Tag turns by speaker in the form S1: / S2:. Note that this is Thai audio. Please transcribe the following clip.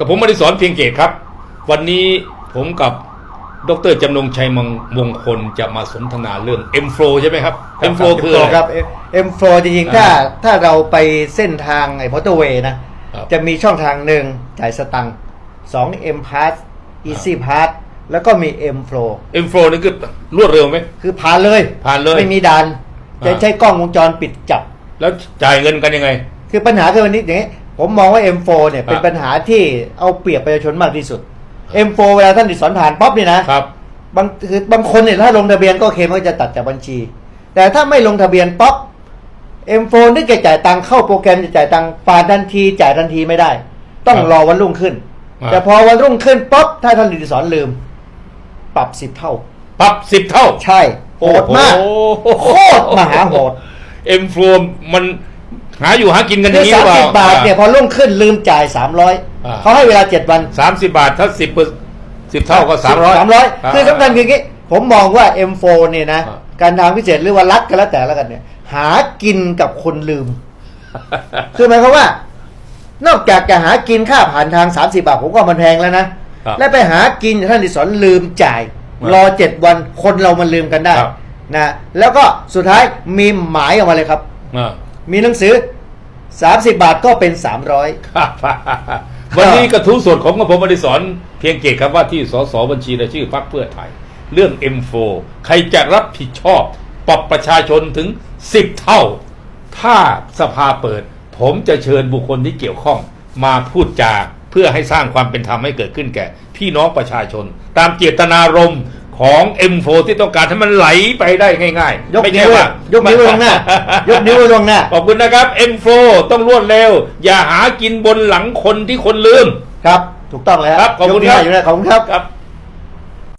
S1: กับผมอดิศรเพียงเกตครับ วันนี้ผมกับดรจำนงชัยมงมงคลจะมาสนทนาเรื่อง M Flow ใช่ไหมครับ M Flow คืออะไร
S2: ครับ M4 จริงๆถ้า
S1: อ่า
S2: ถ้าเราไปเส้นทางไอ้พอเตอร์เวย์นะ
S1: ครับ
S2: จะมีช่องทางหนึ่งจ่ายสตังค์สอง M Pass Easy Pass แล้วก็มี M4
S1: M Flow นี่คือรวดเร็วไหม
S2: คือผ่านเลย
S1: ผ่านเลย
S2: ไม่มีดัน
S1: อ่า
S2: จะใช้กล้องวงจรปิดจับ
S1: แล้วจ่ายเงินกันยังไง
S2: คือปัญหาคือวันนี้อย่างนี้ ผมมองว่า M4 เนี่ยเป็น
S1: อ่า
S2: ปัญหาที่เอาเปรียบประชาชนมากที่สุด M4 เวลาท่านดิสอนผ่านป๊อปเนี่ยนะ
S1: ครับ
S2: บางคือบางคนเนี่ยถ้าลงทะเบียนก็โอเคมันก็จะตัดจากบัญชี แต่ถ้าไม่ลงทะเบียนป๊อป M4 นึกจะจ่ายตังค์เข้าโปรแกรมจะจ่ายตังค์ผ่านทันที จ่ายทันทีไม่ได้ ต้อง
S1: ครับ
S2: รอวันรุ่งขึ้น
S1: อ่า
S2: แต่พอวันรุ่งขึ้นป๊อปถ้าท่านดิสอนลืม ปรับสิบเท่า
S1: ปรับสิบเท่า
S2: ใช่โหดมาก
S1: โอ้โห
S2: โคตรมหาโหด
S1: M Flow มัน หาอยู่หากินกันอ
S2: คื
S1: ย่า
S2: อง
S1: นี้ห
S2: สา
S1: รื
S2: ม
S1: อเปล่า
S2: สิบบาทเนี่ยพอรุ่งขึ้นลืมจ่ายสามร้อย
S1: อ่า
S2: เขาให้เวลาเจ็ดวัน
S1: สามสิบบาทถ้าสิบสิบเท่าก็สามร้อย
S2: สามร้อยคือสำคัญคืออย่างงี้ ผมมองว่า M4 เนี่ยนะ
S1: อ่า
S2: การทางพิเศษหรือว่ารักกันแล้วแต่แล้วกันเนี่ย หากินกับคนลืม คือหมายความว่า นอกจากจะหากินค่าผ่านทาง 30 บาท ผมก็มันแพงแล้วนะ
S1: ครับ
S2: และไปหากินท่านดิสอนลืมจ่าย
S1: ครับ
S2: รอเจ็ดวันคนเรามันลืมกันได้
S1: ครับ
S2: นะแล้วก็สุดท้ายมีหมายออกมาเลยครับ
S1: อ่า
S2: มีหนังสือ 30 บาทก็เป็น 300
S1: ครับวันนี้กระทู้สดของกระผมอดิศรเพียงเกตครับว่าที่สสบัญชีรายชื่อพรรคเพื่อไทย เรื่อง M4 ใครจะรับผิดชอบปรับประชาชนถึง 10 เท่า ถ้าสภาเปิด ผมจะเชิญบุคคลที่เกี่ยวข้องมาพูดจาเพื่อให้สร้างความเป็นธรรมให้เกิดขึ้นแก่ พี่น้องประชาชน ตามเจตนารมณ์ ของ M4 ที่ต้องการให้มันไหลไปได้ง่ายๆ
S2: ยก
S1: ไม่
S2: นิ้
S1: ใช่
S2: ว
S1: ว่า
S2: ยกนิ้วไว้ลงหน้ายกนิ้วไว้ลงหน้า
S1: ขอบคุณนะครับ M4 ต้องรวดเร็ว อย่าหากินบนหลังคนที่คนลืม
S2: ครับ ถูกต้องแล้ว
S1: ครับขอบคุณ
S2: ยกนิ้ว
S1: ครับ
S2: ให้อยู่นะขอบคุณครับ
S1: ครับ